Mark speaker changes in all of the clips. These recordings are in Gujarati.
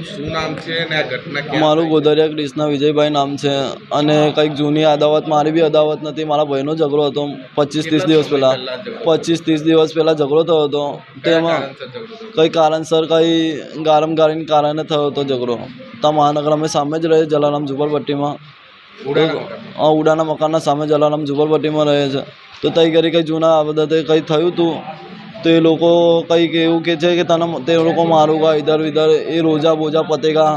Speaker 1: આપનું શું નામ છે અને આ ઘટના ક્યાં
Speaker 2: મારું? ગોદરિયા ક્રિષ્ના વિજયભાઈ નામ છે અને કંઈક જૂની અદાવત મારી બી અદાવત નથી મારા ભાઈનો ઝઘડો હતો. પચીસ ત્રીસ દિવસ પહેલાં પચીસ ત્રીસ દિવસ પહેલાં ઝઘડો થયો હતો. તેમાં? કંઈ કારણસર કંઈ ગારમ ગારીને કારણે થયો હતો ઝઘડો. તો મહાનગર અમે સામે જ રહે જલારામ ઝુંપડપટ્ટીમાં
Speaker 1: ઉડાના
Speaker 2: ઉડાના મકાનના સામે જલારામ ઝુંપડપટ્ટીમાં રહે છે. તો તઈ કરી કંઈ જૂના આ બધા કંઈ થયું હતું તો એ લોકો કંઈક એવું કે છે કે તને તે લોકો મારું કા ઇધર વિધર એ રોજા બોજા પતેગા,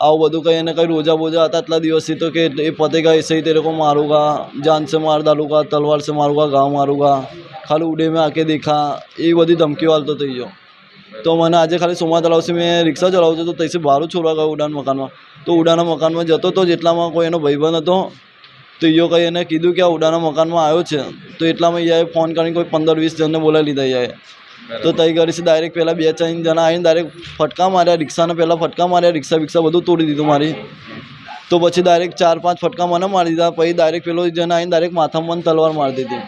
Speaker 2: આવું બધું કંઈ એને કંઈ રોજા બોજા હતા આટલા દિવસથી તો કે એ પતેગા એસે તે લોકો મારુંગા, જાન સે માર દાલુગા તલવાર કા મારુંગા મારું કા ખાલી ઉડે મેં આકે દેખા એ બધી ધમકીઓ હાલતો થઈ ગયો. તો મને આજે ખાલી સોમા તળાવથી મેં રિક્ષા ચલાવતો છું, તો તૈથી બહાર છોડવા ગયો ઉડાન મકાનમાં. તો ઉડાના મકાનમાં જતો તો જેટલામાં કોઈ એનો ભાઈબંધ હતો તો યો કંઈ એને કીધું કે આ ઉડાના મકાનમાં આવ્યો છે. તો એટલામાં યાએ ફોન કરીને કોઈ પંદર વીસ જણને બોલાવી લીધા યાએ તો તઈ ઘરેથી ડાયરેક્ટ પહેલાં બે ચાર જણા આવીને ડાયરેક્ટ ફટકા માર્યા રિક્ષાને પહેલાં ફટકા માર્યા રિક્ષા બિક્ષા બધું તોડી દીધું મારી. તો પછી ડાયરેક્ટ ચાર પાંચ ફટકા મને મારી દીધા પછી ડાયરેક્ટ પેલો જણ આવીને ડાયરેક્ટ માથામાં તલવાર મારી દીધી.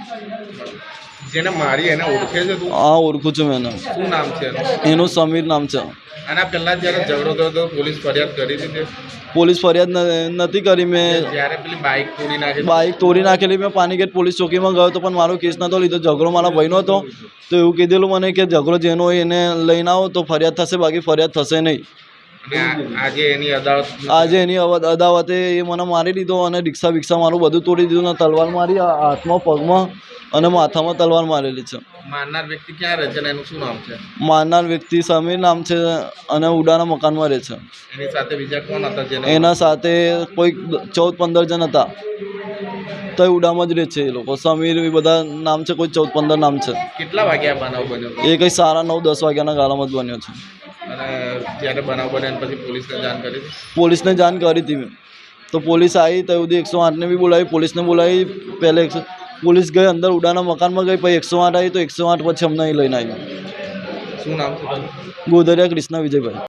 Speaker 1: જેને મારી એને ઓળખે છે તું?
Speaker 2: હા ઓળખું છું મેં એને.
Speaker 1: શું નામ છે એનું?
Speaker 2: એનું સમીર નામ છે.
Speaker 1: આના પહેલા જ્યારે ઝઘડો થયો તો પોલીસ ફરિયાદ કરી હતી
Speaker 2: પોલીસ ફરિયાદ ન- નથી કરી મેં.
Speaker 1: જ્યારે પેલી બાઇક તોડી નાખી?
Speaker 2: બાઇક તોડી નાખેલી મેં. પાનીગેટ પોલીસ ચોકીમાં ગયો તો પણ મારો કેસ નહોતો લીધો. ઝઘડો મારા ભાઈનો હતો. તો એવું કીધેલું મને કે ઝઘડો જેનો હોય એને લઈને આવો તો ફરિયાદ થશે બાકી ફરિયાદ થશે નહીં.
Speaker 1: અને આ- આજે એની અદાવત
Speaker 2: આજે એની અદાવતે એ મને મારી દીધો અને રિક્ષા બિક્ષા મારું બધું તોડી દીધું ને તલવાર મારી આ હાથમાં પગમાં. અને માથામાં તલવાર મારેલી છે.
Speaker 1: મારનાર વ્યક્તિ ક્યાં રહે છે અને એનું શું નામ છે?
Speaker 2: મારનાર વ્યક્તિ સમીર નામ છે અને ઉડાના મકાનમાં રહે છે.
Speaker 1: એની સાથે બીજા કોણ હતા જેને
Speaker 2: એના સાથે કોઈ ચૌદ પંદર જણ હતા. તો એ ઉડામાં જ રહે છે એ લોકો. સમીર એ બધા નામ છે કોઈ ચૌદ પંદર નામ છે.
Speaker 1: કેટલા વાગ્યા બનાવ બન્યો
Speaker 2: એ કંઈ સારા નવ દસ વાગ્યાના ગાળામાં જ બન્યો છે.
Speaker 1: જ્યારે બનાવ બન્યો પછી પોલીસને જાણ કરી? હતી?
Speaker 2: પોલીસને જાણ કરી હતી. મેં તો પોલીસ આવી તો સુધી એકસો આઠને બી બોલાવી પોલીસને બોલાવી પહેલે એકસો પોલીસ ગઈ અંદર ઉડાના મકાનમાં ગઈ પછી એકસો આઠ આવી તો એકસો આઠ પછી અમને અહીં લઈને આવી
Speaker 1: શું નામ
Speaker 2: ગોધરિયા કૃષ્ણ વિજયભાઈ.